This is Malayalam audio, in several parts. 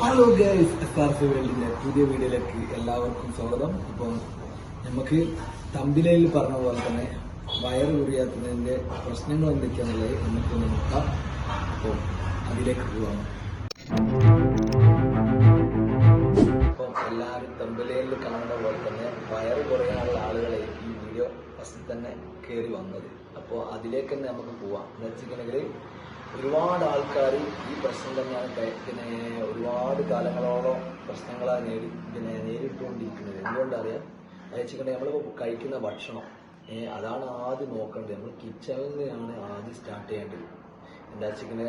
Hello guys S R C വേൾഡിന്റെ പുതിയ വീഡിയോയിലേക്ക് എല്ലാവർക്കും സ്വാഗതം. ഇപ്പം നമുക്ക് തമ്പിലയിൽ പറഞ്ഞ പോലെ തന്നെ വയറ് കുറിയാത്തതിന്റെ പ്രശ്നങ്ങൾ എന്തൊക്കെയാണെന്നുള്ളത് നമുക്ക് നോക്കാം. അപ്പോൾ അതിലേക്ക് പോവാം. അപ്പം എല്ലാവരും തമ്പിലയിൽ കാണുന്ന പോലെ തന്നെ വയറ് കുറയാനുള്ള ആളുകളെ ഈ വീഡിയോ ഫസ്റ്റ് തന്നെ കയറി വന്നത്. അപ്പോൾ അതിലേക്ക് തന്നെ നമുക്ക് പോവാം. എന്ന് വെച്ചിട്ടുണ്ടെങ്കിൽ ഒരുപാട് ആൾക്കാർ ഈ പ്രശ്നം തന്നെയാണ് പിന്നെ ഒരുപാട് കാലങ്ങളോളം പ്രശ്നങ്ങളാണ് നേരി പിന്നെ നേരിട്ടുകൊണ്ടിരിക്കുന്നത്. എന്തുകൊണ്ടറിയാം വെച്ചിട്ടുണ്ടെങ്കിൽ നമ്മളിപ്പോൾ കഴിക്കുന്ന ഭക്ഷണം അതാണ് ആദ്യം നോക്കേണ്ടത്. നമ്മൾ കിച്ചണിൽ നിന്നാണ് ആദ്യം സ്റ്റാർട്ട് ചെയ്യേണ്ടത്. എന്താ വെച്ചിങ്ങനെ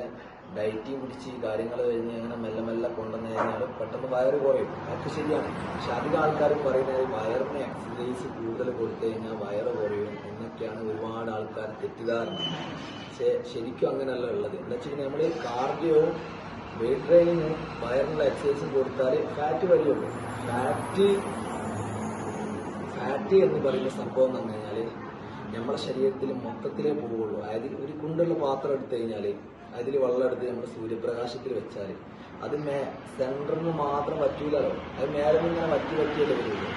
ഡയറ്റിങ് പിടിച്ച് കാര്യങ്ങൾ കഴിഞ്ഞ് അങ്ങനെ മെല്ലെ മെല്ലെ കൊണ്ടുവന്നു കഴിഞ്ഞാൽ പെട്ടെന്ന് വയറ് കുറയും. അതൊക്കെ ശരിയാണ്. പക്ഷെ അധികം ആൾക്കാരും പറയുന്നത് വയറിന് എക്സസൈസ് കൂടുതൽ കൊടുത്തു കഴിഞ്ഞാൽ വയറ് കുറയും എന്നൊക്കെയാണ് ഒരുപാട് ആൾക്കാർ തെറ്റിദ്ധാരണ. പക്ഷെ ശരിക്കും അങ്ങനെയല്ല ഉള്ളത്. എന്താ വെച്ചിട്ടുണ്ടെങ്കിൽ നമ്മൾ കാർഡിയോ വെയിറ്റ് ട്രെയിനിങ്ങും വയറിനുള്ള എക്സസൈസും കൊടുത്താൽ ഫാറ്റ് വരികയുള്ളൂ ഫാറ്റ് ഫാറ്റ് എന്ന് പറയുന്ന സംഭവം എന്ന് പറഞ്ഞു കഴിഞ്ഞാൽ നമ്മുടെ ശരീരത്തിൽ മൊത്തത്തിലേ പോവുള്ളൂ. അതായത് ഒരു കുണ്ടുള്ള പാത്രം എടുത്തു കഴിഞ്ഞാൽ അതിൽ വെള്ളം എടുത്ത് നമ്മൾ സൂര്യപ്രകാശത്തിൽ വെച്ചാൽ അത് മേ സെന്ററിൽ നിന്ന് മാത്രം പറ്റൂലല്ലോ അത് മേലെ നിന്ന് ഇങ്ങനെ വറ്റി വറ്റിയല്ലേ വരുള്ളൂ.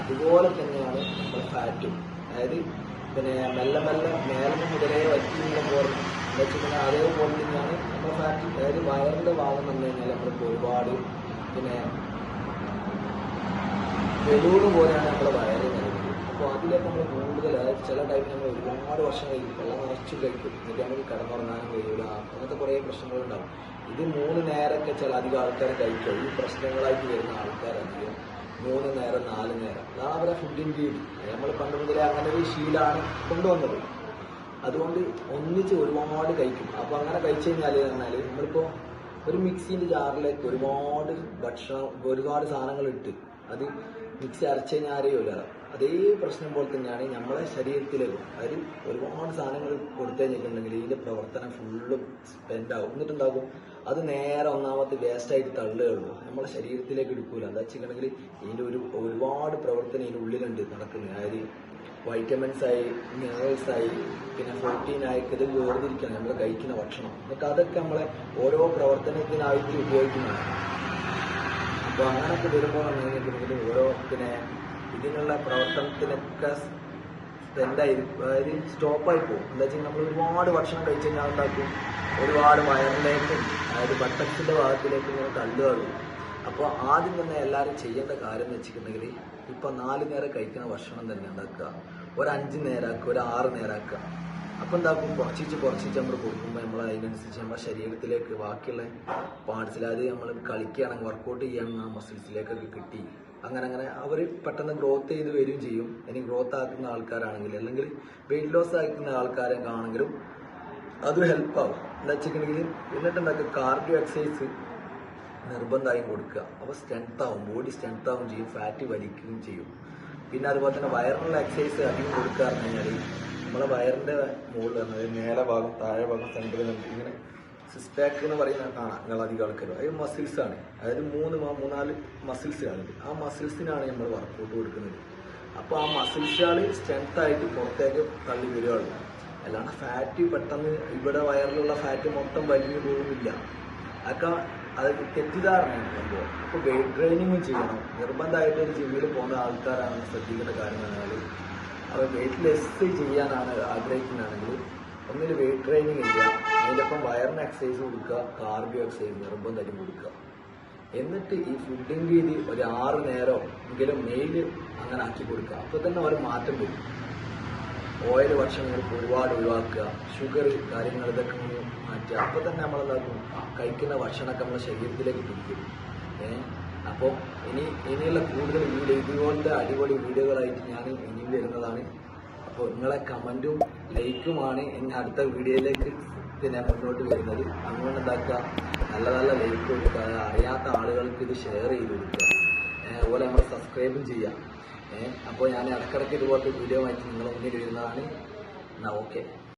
അതുപോലെ തന്നെയാണ് നമ്മുടെ ഫാറ്റും അതായത് പിന്നെ മെല്ലെ മെല്ലെ മേലെ മുതലേ വറ്റിയുള്ള പോലെ വെച്ചിട്ടുണ്ടെങ്കിൽ അതേപോലെ തന്നെയാണ്. നമ്മുടെ ഫാറ്റ് അതായത് വയറിന്റെ ഭാഗം പറഞ്ഞു കഴിഞ്ഞാൽ നമ്മളിപ്പോൾ ഒരുപാട് പിന്നെ ബലൂണ് പോലെയാണ് നമ്മുടെ വയറ് നൽകുന്നത് അപ്പോൾ അതിലേക്ക് നമ്മൾ കൂടുതൽ അതായത് ചില ടൈമിൽ നമ്മൾ ഒരുപാട് വർഷം കഴിക്കും വെള്ളം നിറച്ച് കഴിക്കും. എന്നിട്ട് നമുക്ക് കിടന്നുറങ്ങാനും കഴിയില്ല അങ്ങനത്തെ കുറേ പ്രശ്നങ്ങളുണ്ടാവും ഇത് മൂന്ന് നേരമൊക്കെ ചില അധികം ആൾക്കാർ കഴിക്കും. ഈ പ്രശ്നങ്ങളായിട്ട് വരുന്ന ആൾക്കാരധികം. മൂന്ന് നേരം നാല് നേരം. അതാണ് അവരെ ഫുഡിന്റെ രീതി. നമ്മൾ പണ്ട് മുതലേ അങ്ങനെ ഒരു ശീലമാണ് കൊണ്ടുവന്നത്. അതുകൊണ്ട് ഒന്നിച്ച് ഒരുപാട് കഴിക്കും. അപ്പോൾ അങ്ങനെ കഴിച്ചു കഴിഞ്ഞാൽ പറഞ്ഞാൽ നമ്മളിപ്പോൾ ഒരു മിക്സിന്റെ ജാറിലേക്ക് ഒരുപാട് ഭക്ഷണം ഒരുപാട് സാധനങ്ങൾ ഇട്ട് അത് മിക്സി അരച്ച് കഴിഞ്ഞാൽ അതേ പ്രശ്നം പോലെ തന്നെയാണ് നമ്മളെ ശരീരത്തിലേക്കും അതായത് ഒരുപാട് സാധനങ്ങൾ കൊടുത്തു കഴിഞ്ഞിട്ടുണ്ടെങ്കിൽ ഇതിന്റെ പ്രവർത്തനം ഫുള്ളും ആകും എന്നിട്ടുണ്ടാകും അത് നേരെ ഒന്നാമത്തെ വേസ്റ്റായിട്ട് തള്ളുകയുള്ളൂ നമ്മളെ ശരീരത്തിലേക്ക് എടുക്കൂല. എന്താ വെച്ചിട്ടുണ്ടെങ്കിൽ ഇതിന്റെ ഒരു ഒരുപാട് പ്രവർത്തനം ഇതിന്റെ ഉള്ളിലുണ്ട് നടക്കുന്നത്. അതായത് വൈറ്റമിൻസ് ആയി മിനറൽസ് ആയി പിന്നെ പ്രോട്ടീൻ ആയി ഇത് വേർതിരിക്കണം. നമ്മൾ കഴിക്കുന്ന ഭക്ഷണം. എന്നിട്ട് അതൊക്കെ നമ്മളെ ഓരോ പ്രവർത്തനത്തിനായിട്ട് ഉപയോഗിക്കുന്നതാണ് അപ്പോൾ അങ്ങനെയൊക്കെ വരുമ്പോൾ ഓരോ പിന്നെ ഇതിനുള്ള പ്രവർത്തനത്തിനൊക്കെ എന്തായിരിക്കും അതായത് സ്റ്റോപ്പായി പോകും. എന്താ വെച്ചാൽ നമ്മൾ ഒരുപാട് ഭക്ഷണം കഴിച്ചു കഴിഞ്ഞാൽ ഉണ്ടാക്കും ഒരുപാട് വയറിലേക്കും അതായത് ബട്ടക്സിന്റെ ഭാഗത്തിലേക്കും ഇങ്ങനെ തള്ളുകയുള്ളൂ അപ്പോൾ ആദ്യം തന്നെ എല്ലാവരും ചെയ്യേണ്ട കാര്യം എന്ന് വെച്ചിട്ടുണ്ടെങ്കിൽ ഇപ്പം നാല് നേരം കഴിക്കുന്ന ഭക്ഷണം തന്നെ ഉണ്ടാക്കുക. ഒരു അഞ്ച് നേരമാക്കുക ഒരു ആറ് നേരമാക്കുക അപ്പോൾ എന്താക്കും കുറച്ചിച്ച് കുറച്ചിച്ച് നമ്മൾ കൊടുക്കുമ്പോൾ നമ്മൾ അതിനനുസരിച്ച് നമ്മുടെ ശരീരത്തിലേക്ക് ബാക്കിയുള്ള പാർട്സിൽ അത് നമ്മൾ കളിക്കുകയാണെങ്കിൽ വർക്കൗട്ട് ചെയ്യണം ആ മസിൽസിലേക്കൊക്കെ കിട്ടി. അങ്ങനെ അങ്ങനെ അവർ പെട്ടെന്ന് ഗ്രോത്ത് ചെയ്ത് വരികയും ചെയ്യും. ഇനി ഗ്രോത്ത് ആക്കുന്ന ആൾക്കാരാണെങ്കിൽ അല്ലെങ്കിൽ വെയിറ്റ് ലോസ് ആക്കുന്ന ആൾക്കാരെ ആണെങ്കിലും അത് ഹെൽപ്പാവും എന്താ വെച്ചിട്ടുണ്ടെങ്കിൽ എന്നിട്ട് കാർഡിയോ എക്സസൈസ് നിർബന്ധമായും കൊടുക്കുക. അപ്പോൾ സ്ട്രെങ്ത് ആവും ബോഡി സ്ട്രെങ്ത് ആവും ചെയ്യും ഫാറ്റ് വലിക്കുകയും ചെയ്യും. പിന്നെ അതുപോലെ തന്നെ വയറിനുള്ള എക്സസൈസ് അധികം കൊടുക്കുക പറഞ്ഞു കഴിഞ്ഞാൽ നമ്മളെ വയറിന്റെ മുകളിൽ അതായത് മേലെ ഭാഗം താഴെ ഭാഗം സെന്ററിൽ ഇങ്ങനെ സിക്സ് എന്ന് പറയുന്ന കാണാം നിങ്ങൾ അധികം ആൾക്കാർ അത് മസിൽസ് ആണ്. അതായത് മൂന്ന് മൂന്നാൽ മസിൽസ് ആണ് ആ മസിൽസിനാണ് നമ്മൾ വർക്കൗട്ട് കൊടുക്കുന്നത്. അപ്പോൾ ആ മസിൽസുകൾ സ്ട്രെങ്ത് ആയിട്ട് പുറത്തേക്ക് തള്ളി വരികയുള്ളൂ. അല്ലാണ്ട് ഫാറ്റ് പെട്ടെന്ന് ഇവിടെ വയറിലുള്ള ഫാറ്റ് മൊത്തം വലിഞ്ഞു പോകുന്നില്ല. അതൊക്കെ അത് തെറ്റിദ്ധാരണയാണ് സംഭവം. അപ്പോൾ വെയിറ്റ് ട്രെയിനിങ്ങും ചെയ്യണം. നിർബന്ധമായിട്ട് ഒരു ജിമ്മിൽ പോകുന്ന ആൾക്കാരാണ് ശ്രദ്ധിക്കേണ്ട കാര്യം എന്ന് അവർ വെയിറ്റ് ലെസ് ചെയ്യാനാണ് ആഗ്രഹിക്കുന്നതാണെങ്കിൽ ഒന്നിൽ വെയിറ്റ് ട്രെയിനിങ് ഇല്ല. അതിന്റെ വയറിന് എക്സസൈസ് കൊടുക്കുക കാർഡിയോ എക്സസൈസ് നിർബന്ധം കൊടുക്കുക. എന്നിട്ട് ഈ ഫുഡിങ് രീതി ഒരു ആറ് നേരം എങ്കിലും മെയിൽ അങ്ങനെ ആക്കി കൊടുക്കുക. അപ്പോൾ തന്നെ ഒരു മാറ്റം വരും. ഓയിൽ ഭക്ഷണങ്ങൾ ഒരുപാട് ഒഴിവാക്കുക ഷുഗർ കാര്യങ്ങൾ ഇതൊക്കെ മാറ്റുക. അപ്പോൾ തന്നെ നമ്മളെന്താക്കും? കഴിക്കുന്ന ഭക്ഷണമൊക്കെ നമ്മുടെ ശരീരത്തിലേക്ക് പിടിക്കും. ഏഹ് അപ്പോൾ ഇനി ഇനിയുള്ള കൂടുതൽ വീഡിയോ ഇതുപോലത്തെ അടിപൊളി വീഡിയോകളായിട്ട് ഞാൻ ഇനിയും വരുന്നതാണ്. അപ്പോൾ നിങ്ങളെ കമന്റും ലൈക്കുമാണ് ഇനി അടുത്ത വീഡിയോയിലേക്ക് പിന്നെ മുന്നോട്ട് വരുന്നത്. അങ്ങനെ എന്താക്കുക? നല്ല നല്ല ലൈക്ക് കൊടുക്കുക. അറിയാത്ത ആളുകൾക്ക് ഇത് ഷെയർ ചെയ്ത് കൊടുക്കുക. അതുപോലെ നമ്മൾ സബ്സ്ക്രൈബും ചെയ്യാം. ഏഹ് അപ്പോൾ ഞാൻ ഇടക്കിടയ്ക്ക് ഇതുപോലത്തെ വീഡിയോ ആയിട്ട് നിങ്ങളെ മുന്നിൽ വരുന്നതാണ്. എന്നാൽ ഓക്കെ